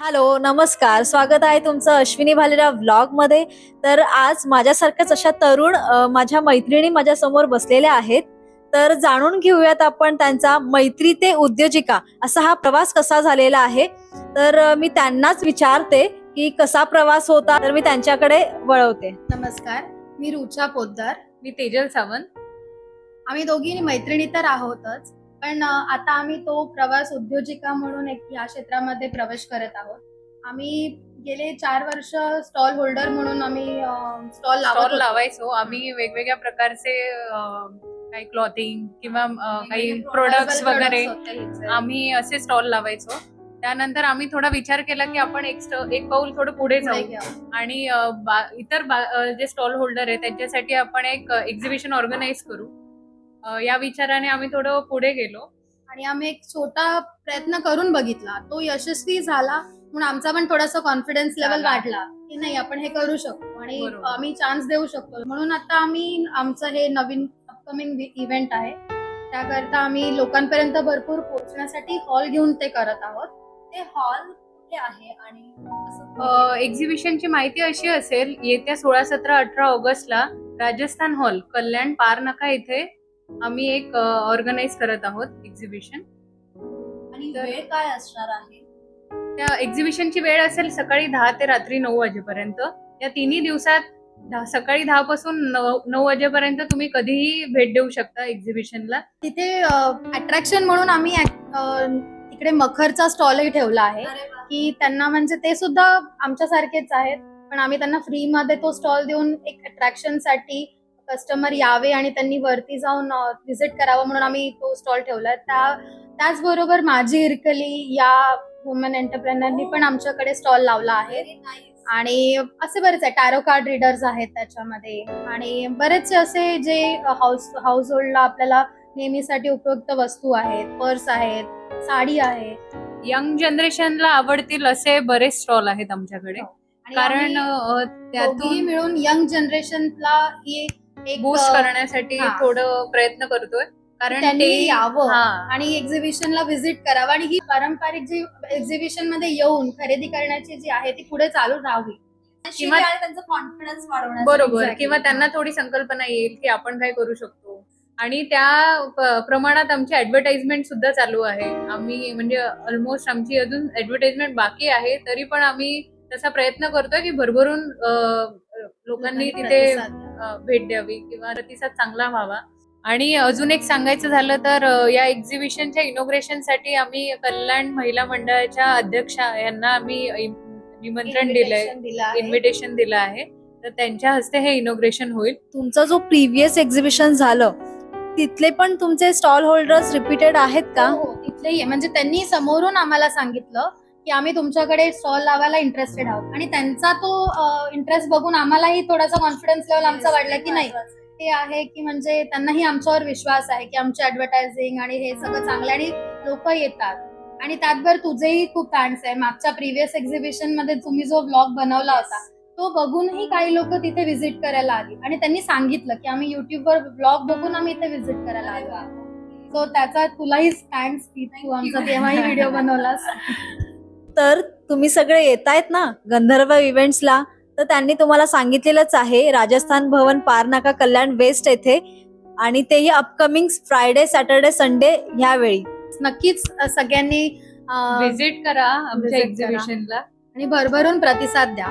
Hello नमस्कार. स्वागत आहे तुमचं अश्विनी भालेराव व्लॉगमध्ये. तर आज माझ्यासारख्याच अशा तरुण माझ्या मैत्रिणी माझ्यासमोर बसलेल्या आहेत. तर जाणून घेऊयात आपण त्यांचा मैत्री ते उद्योजिका असा हा प्रवास कसा झालेला आहे. तर मी त्यांनाच विचारते की कसा प्रवास होता तर मी त्यांच्याकडे वळवते. नमस्कार. मी रुचा पोद्दार मी तेजल सावंत. आम्ही दोघी मैत्रिणी तर आहोतच. पण आता आम्ही तो प्रवास उद्योजिका म्हणून एक या क्षेत्रामध्ये प्रवेश करत आहोत आम्ही गेले चार वर्ष स्टॉल होल्डर म्हणून आम्ही स्टॉल स्टॉल. लावायचो आम्ही वेगवेगळ्या प्रकारचे काही क्लॉथिंग किंवा काही प्रोडक्ट्स वगैरे. आम्ही असे स्टॉल लावायचो त्यानंतर आम्ही थोडा विचार केला की आपण एक एक पाऊल थोडं पुढे जाऊ. आणि इतर जे स्टॉल होल्डर आहे त्यांच्यासाठी आपण एक एक्झिबिशन ऑर्गनाईज करू या विचाराने आम्ही थोडं पुढे गेलो. आणि आम्ही एक छोटा प्रयत्न करून बघितला. तो यशस्वी झाला म्हणून आमचा पण थोडासा कॉन्फिडन्स लेवल. वाढला. की नाही आपण हे करू शकतो आणि. आम्ही चान्स देऊ शकतो. म्हणून आता आम्ही आमचं हे नवीन अपकमिंग इव्हेंट आहे. त्याकरता आम्ही लोकांपर्यंत भरपूर पोहोचण्यासाठी हॉल घेऊन ते करत आहोत. ते हॉल कुठे आहे आणि एक्झिबिशनची माहिती अशी असेल येत्या सोळा सतरा अठरा ऑगस्टला राजस्थान हॉल कल्याण पार नका इथे. आम्ही एक ऑर्गनाईज करत आहोत एक्झिबिशन आणि वेळ काय असणार आहे? त्या एक्झिबिशनची वेळ असेल सकाळी दहा ते रात्री नऊ वाजेपर्यंत. या तिन्ही दिवसात सकाळी दहा पासून नऊ वाजेपर्यंत तुम्ही कधीही भेट देऊ शकता एक्झिबिशनला तिथे अट्रॅक्शन म्हणून आम्ही तिकडे मखरचा स्टॉलही ठेवला आहे. की त्यांना म्हणजे ते सुद्धा आमच्यासारखेच आहेत. पण आम्ही त्यांना फ्री मध्ये तो स्टॉल देऊन एक अट्रॅक्शनसाठी कस्टमर यावे आणि त्यांनी वरती जाऊन व्हिजिट करावं म्हणून आम्ही तो स्टॉल ठेवलाय. त्या त्याचबरोबर माझी इरकली या वुमन एंटरप्रेनरनी पण आमच्याकडे स्टॉल लावला आहे. आणि असे बरेच आहे टॅरो कार्ड रीडर्स आहेत त्याच्यामध्ये. आणि बरेचसे असे जे हाऊस हाऊस होल्डला आपल्याला नेहमीसाठी उपयुक्त वस्तू आहेत पर्स आहेत साडी आहे. यंग जनरेशनला आवडतील असे बरेच स्टॉल आहेत आमच्याकडे. आणि कारण त्यातून मिळून यंग जनरेशनला ही एक बूस्ट करण्यासाठी हा. थोडं प्रयत्न करतोय कारण त्यांनी ते यावं हा. आणि एक्झिबिशनला व्हिजिट करावं आणि ही पारंपरिक जी एक्झिबिशनमध्ये येऊन खरेदी करण्याची जी आहे ती पुढे चालू राहावी किंवा- त्यांचा कॉन्फिडन्स वाढवण्यासाठी बरोबर Exactly. किंवा त्यांना थोडी संकल्पना येईल की आपण काय करू शकतो आणि त्या प- प्रमाणात आमची ऍडव्हर्टाइजमेंट सुद्धा चालू आहे आम्ही म्हणजे ऑलमोस्ट आमची अजून ऍडव्हर्टाइजमेंट बाकी आहे तरी पण आम्ही तसा प्रयत्न करतोय की भरभरून अ, लोकांनी तिथे प्रतिसाद द्यावा. भेट द्यावी किंवा प्रतिसाद चांगला व्हावा. आणि अजून एक सांगायचं झालं तर या एक्झिबिशनच्या इनोग्रेशनसाठी आम्ही कल्याण महिला मंडळाच्या अध्यक्षा यांना आम्ही निमंत्रण दिलंय. दिलं. इन्व्हिटेशन दिलं आहे. तर त्यांच्या हस्ते हे इनोग्रेशन होईल. तुमचं जो प्रिव्हियस एक्झिबिशन झालं तिथले पण तुमचे स्टॉल होल्डर्स रिपीटेड आहेत का? हो, हो, तिथलेही. म्हणजे त्यांनी समोरून आम्हाला सांगितलं. की आम्ही तुमच्याकडे स्टॉल लावायला इंटरेस्टेड आहोत. आणि त्यांचा तो इंटरेस्ट बघून आम्हालाही थोडासा कॉन्फिडन्स लेवल आमचा वाढला की नाही. ते आहे की म्हणजे त्यांनाही आमच्यावर विश्वास आहे की आमची ऍडव्हर्टायझिंग आणि हे सगळं चांगलं आणि लोक येतात. आणि त्यातभर तुझेही खूप थँक्स आहे. मागच्या प्रिव्हियस एक्झिबिशनमध्ये तुम्ही जो ब्लॉग बनवला होता तो बघूनही काही लोक तिथे व्हिजिट करायला आली. आणि त्यांनी सांगितलं की आम्ही युट्यूबवर ब्लॉग बघून आम्ही इथे व्हिजिट करायला आलो सो त्याचा तुलाही थँक्स तू आमचा तेव्हाही व्हिडिओ बनवलास. तर तुम्ही सगळे येत आहेत ना गंधर्व इव्हेंट्सला तर त्यांनी तुम्हाला सांगितलेलंच आहे राजस्थान भवन पारनाका कल्याण वेस्ट येथे आणि तेही अपकमिंग फ्रायडे सॅटर्डे संडे ह्यावेळी. नक्कीच सगळ्यांनी अ, व्हिजिट करा आमच्या. एक्झिबिशनला आणि भरभरून प्रतिसाद द्या.